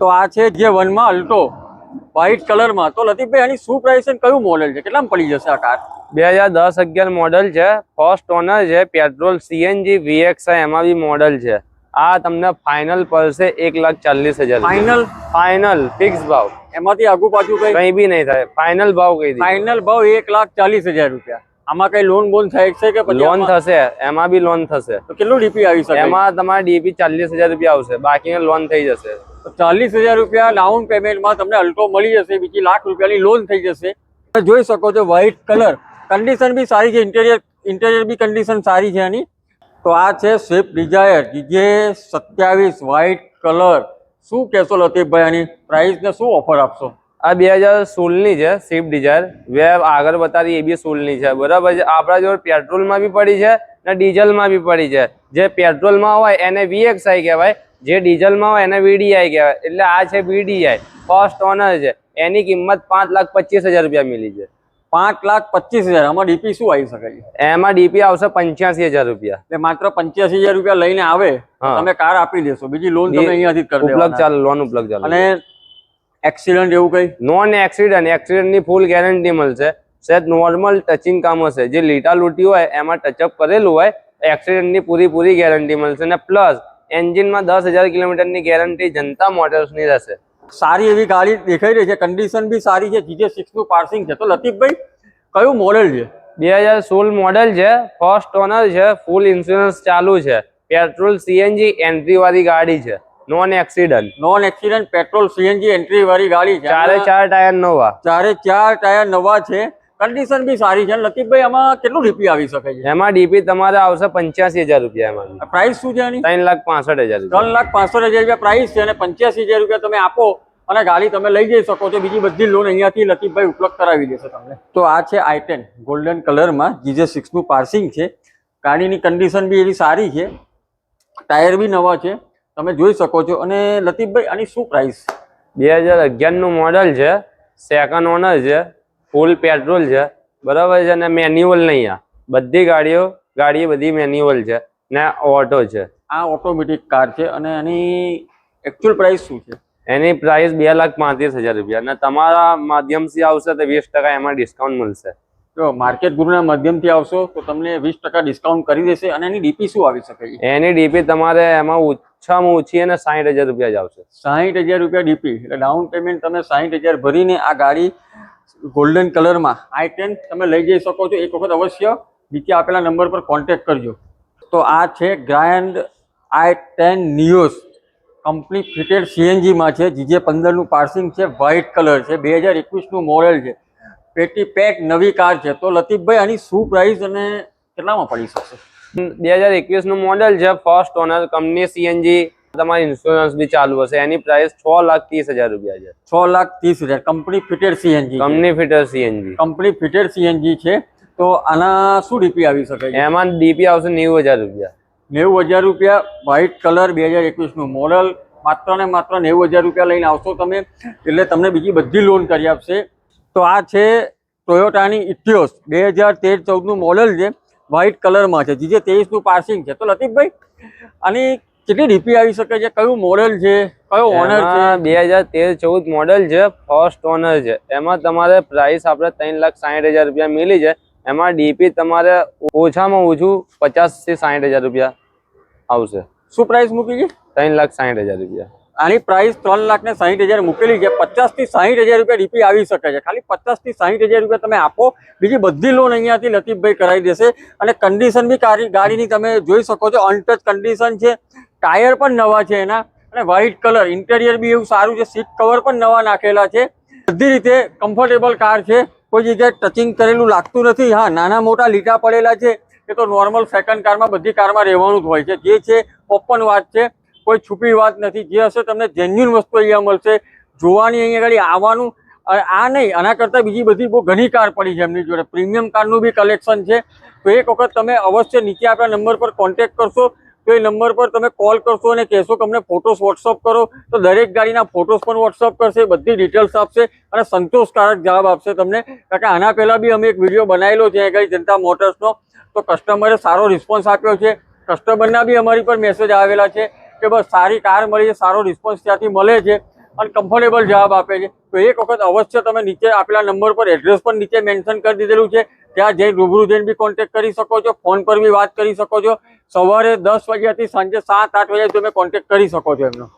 તો આ છે જે વનમાં અલ્ટો. વ્હાઇટ કલરમાં તો લતીફભાઈ આની શું પ્રાઇસ કયું મોડેલ છે? કેટલામાં પડી જશે આ કાર બે હજાર દસ અગિયાર મોડલ છે. ફર્સ્ટ ઓનર છે પેટ્રોલ સીએનજી વીએક્સ એમાં બી મોડલ છે. આ તમને ફાઇનલ પડશે એક લાખ ચાલીસ હજાર ફાઇનલ ફાઇનલ ફિક્સ ભાવ. એમાંથી આગુ પાછું કઈ? કઈ બી નહીં થાય. ફાઇનલ ભાવ કહી ફાઇનલ ભાવ એક લાખ ચાલીસ હજાર રૂપિયા. આમાં કઈ લોન બોન થાય છે કે લોન થશે એમાં બી લોન થશે. તો કેટલું ડીપી આવી શકે? એમાં તમારે ડીપી ચાલીસ હજાર રૂપિયા આવશે. બાકીને લોન થઈ જશે. ચાલીસ હજાર રૂપિયા ડાઉન પેમેન્ટમાં તમને અલ્ટો મળી જશે બીજી લાખ રૂપિયાની લોન થઈ જશે. તમે જોઈ શકો છો વ્હાઇટ કલર કન્ડિશન બી સારી છે ઇન્ટેરિયર ઇન્ટેરિયર બી કન્ડિશન સારી છે આની. તો આ છે સ્વિફ્ટ ડિઝાયર જીજે સત્યાવીસ વ્હાઇટ કલર શું કહેશો લતીફભાઈ આની? પ્રાઇસને શું ઓફર આપશો? આ બે હજાર સોળની છે સ્વિફ્ટ ડિઝાયર વેબ આગળ બતાવી એ બી સોળની છે. બરાબર છે? આપણા જોડે પેટ્રોલમાં બી પડી છે ને ડીઝલમાં બી પડી છે. જે પેટ્રોલમાં હોય એને વીએક્સઆઈ કહેવાય જે ડીઝલમાં હોય એને વીડીઆઈ કહેવાય. એટલે આ છે વીડીઆઈ. ફર્સ્ટ ઓનર છે. એની કિંમત પાંચ લાખ પચીસ હજાર રૂપિયા મિલી છે. પાંચ લાખ પચીસ હજાર. આમાં ડીપી શું આવી શકે? એમાં ડીપી આવશે પંચ્યાસી હજાર રૂપિયા. એટલે માત્ર પંચ્યાસી હજાર રૂપિયા લઈને આવે તમે કાર આપી દેશો. બીજી લોન તમે અહીંયાથી કરી ઉપલબ્ધ. ચાલે લોન ઉપલબ્ધ ચાલે. અને એક્સિડન્ટ એવું કઈ? નોન એક્સિડન્ટ એક્સિડન્ટની ફૂલ ગેરંટી મળશે. સહેજ નોર્મલ ટચિંગ કામ હશે. જે લીટા લૂટી હોય એમાં ટચઅપ કરેલું હોય એક્સિડન્ટની પૂરી પૂરી ગેરંટી મળશે. અને પ્લસ એન્જિનમાં દસ હજાર કિલોમીટરની ગેરંટી જનતા મોટર્સની રહેશે. સારી એવી ગાડી દેખાઈ રહી છે. કન્ડિશન બી સારી છે. જીજે સિક્સનું પાર્સિંગ છે. તો લતીફભાઈ કયું મોડેલ છે? બે હજાર સોળ મોડેલ છે. ફર્સ્ટ ઓનર છે. ફૂલ ઇન્સ્યોરન્સ ચાલુ છે. પેટ્રોલ સીએનજી એન્ટ્રી વાળી ગાડી છે. Non accident non accident petrol CNG entry વાળી ગાડી છે. ચારે ચાર ટાયર નવા. ચારે ચાર ટાયર નવા છે. કન્ડિશન બી સારી છે. લતીફભાઈ આમાં કેટલું ડીપી આવી શકે છે? એમાં ડીપી તમારે આવશે પંચ્યાસી હજાર રૂપિયા એમાં પ્રાઇસ શું છે ત્રણ લાખ પાસઠ હજાર ત્રણ લાખ પાંસઠ હજાર રૂપિયા પ્રાઇસ છે અને પંચ્યાસી હજાર રૂપિયા તમે આપો અને ગાડી તમે લઈ જઈ શકો છો. બીજી બધી લોન અહીંયાથી લતીફભાઈ ઉપલબ્ધ કરાવી દેશે તમને. તો આ છે આઈ ટેન ગોલ્ડન કલરમાં જીજે સિક્સનું પાર્સિંગ છે. ગાડીની કન્ડિશન બી એવી સારી છે. ટાયર બી નવા છે. તમે જોઈ શકો છો. અને લતીફભાઈ આની શું પ્રાઇસ બે હજાર અગિયારનું મોડલ છે સેકન્ડ ઓનર છે ફૂલ પેટ્રોલ છે બરાબર છે અને મેન્યુઅલ નહીં આ. બધી ગાડીઓ ગાડી બધી મેન્યુઅલ છે ને ઓટો છે. આ ઓટોમેટિક કાર છે અને એની એકચ્યુઅલ પ્રાઇસ શું છે? એની પ્રાઇસ બે લાખ પાંત્રીસ હજાર રૂપિયા. અને તમારા માધ્યમથી આવશે તો વીસ ટકા એમાં ડિસ્કાઉન્ટ મળશે. જો માર્કેટ ગુરુના માધ્યમથી આવશો તો તમને વીસ ટકા ડિસ્કાઉન્ટ કરી દેશે. અને એની ડીપી શું આવી શકે? એની ડીપી તમારે એમાં ઓછામાં ઓછી અને સાઠ હજાર રૂપિયા જ આવશે. સાહીઠ હજાર રૂપિયા ડીપી, એટલે ડાઉન પેમેન્ટ તમે સાહીઠ હજાર ભરીને આ ગાડી ગોલ્ડન કલરમાં આઈ ટેન તમે લઈ જઈ શકો છો. એક વખત અવશ્ય નીચે આપેલા નંબર પર કોન્ટેક્ટ કરજો. તો આ છે grand i ten Nios company fitted સીએનજીમાં છે. જીજે પંદરનું પાર્સિંગ છે. વ્હાઇટ કલર છે. બે હજાર એકવીસનું મોડેલ છે. પેટી પેક નવી કાર છે. તો લતીફભાઈ, આની શું પ્રાઇસ અને કેટલામાં પડી શકશે? બે હજાર એકવીસનું મોડેલ છે ફર્સ્ટ ઓનર કંપની સીએનજી તમારી ઇન્સ્યોરન્સ બી ચાલુ હશે. એની પ્રાઇસ છ લાખ ત્રીસ હજાર રૂપિયા છે. છ લાખ ત્રીસ હજાર. Company fitted CNG company fitter CNG company fitted CNG છે. તો આના શું ડીપી આવી શકે એમાં ડીપી આવશે નેવું હજાર રૂપિયા. નેવું હજાર રૂપિયા વ્હાઇટ કલર બે હજાર એકવીસનું મોડલ માત્ર ને માત્ર નેવું હજાર રૂપિયા લઈને આવશો તમે. એટલે તમને બીજી બધી લોન કરી આપશે. તો આ છે ટોયોટાની ઇટિયોસ બે હજાર તેર ચૌદનું મોડલ છે. વ્હાઇટ કલરમાં છે. જીજે તેવીસનું પાસિંગ છે. તો લતીફભાઈ આની કેટલી ડીપી આવી શકે છે? કયું મોડલ છે? કયો ઓનર છે? બે હજાર તેર ચૌદ મોડેલ છે ફર્સ્ટ ઓનર છે. એમાં તમારે પ્રાઇસ આપણે ત્રણ લાખ સાઠ હજાર રૂપિયા મિલી છે. એમાં ડીપી તમારે ઓછામાં ઓછું પચાસથી સાઠ હજાર રૂપિયા આવશે. શું પ્રાઇસ મૂકી છે? ત્રણ લાખ સાઠ હજાર રૂપિયા. આની પ્રાઇસ ત્રણ લાખ ને સાહીઠ હજાર મૂકેલી છે. પચાસથી સાહીઠ હજાર રૂપિયા ડીપી આવી શકે છે. ખાલી પચાસથી સાહીઠ હજાર રૂપિયા તમે આપો. બીજી બધી લોન અહીંયાથી લતીફભાઈ કરાવી દેશે. અને કન્ડિશન બી ગાડી ગાડીની તમે જોઈ શકો છો અનટચ કન્ડિશન છે. ટાયર પણ નવા છે એના. અને વ્હાઇટ કલર ઇન્ટેરિયર બી એવું સારું છે. સીટ કવર પણ નવા નાખેલા છે. બધી રીતે કમ્ફર્ટેબલ કાર છે. કોઈ જગ્યાએ ટચિંગ કરેલું લાગતું નથી. હા, નાના મોટા લીટા પડેલા છે. એ તો નોર્મલ સેકન્ડ કારમાં બધી કારમાં રહેવાનું જ હોય છે. જે છે ઓપન વાત છે. કોઈ છુપી વાત નથી. જે હશે તમને જેન્યુન વસ્તુ અહીંયા મળશે. જોવાની અહીંયા આગળ આવવાનું આ નહીં, આના કરતાં બીજી બધી બહુ ઘણી કાર પડી છે એમની જોડે. પ્રીમિયમ કારનું બી કલેક્શન છે. તો એક વખત તમે અવશ્ય નીચે આપણા નંબર પર કોન્ટેક્ટ કરશો. તો એ નંબર પર તમે કોલ કરશો અને કહેશો કે અમને ફોટોસ વોટ્સઅપ કરો. તો દરેક ગાડીના ફોટોસ પણ વોટ્સઅપ કરશે, બધી ડિટેલ્સ આપશે અને સંતોષકારક જવાબ આપશે તમને. કારણ કે આના પહેલાં બી અમે એક વીડિયો બનાવેલો છે આગળ જનતા મોટર્સનો તો કસ્ટમરે સારો રિસ્પોન્સ આપ્યો છે. કસ્ટમરના બી અમારી પર મેસેજ આવેલા છે. કે બસ સારી કાર મળી છે, સારો રિસ્પોન્સ ત્યાંથી મળે છે અને કમ્ફર્ટેબલ જવાબ આપે છે. તો એક વખત અવશ્ય તમે નીચે આપેલા નંબર પર એડ્રેસ પણ નીચે મેન્શન કરી દીધેલું છે. ત્યાં જઈ રૂબરૂ જઈને બી કોન્ટેક્ટ કરી શકો છો ફોન પર બી વાત કરી શકો છો. સવારે દસ વાગ્યાથી સાંજે સાત, આઠ વાગ્યા તમે કોન્ટેક્ટ કરી શકો છો એમનો.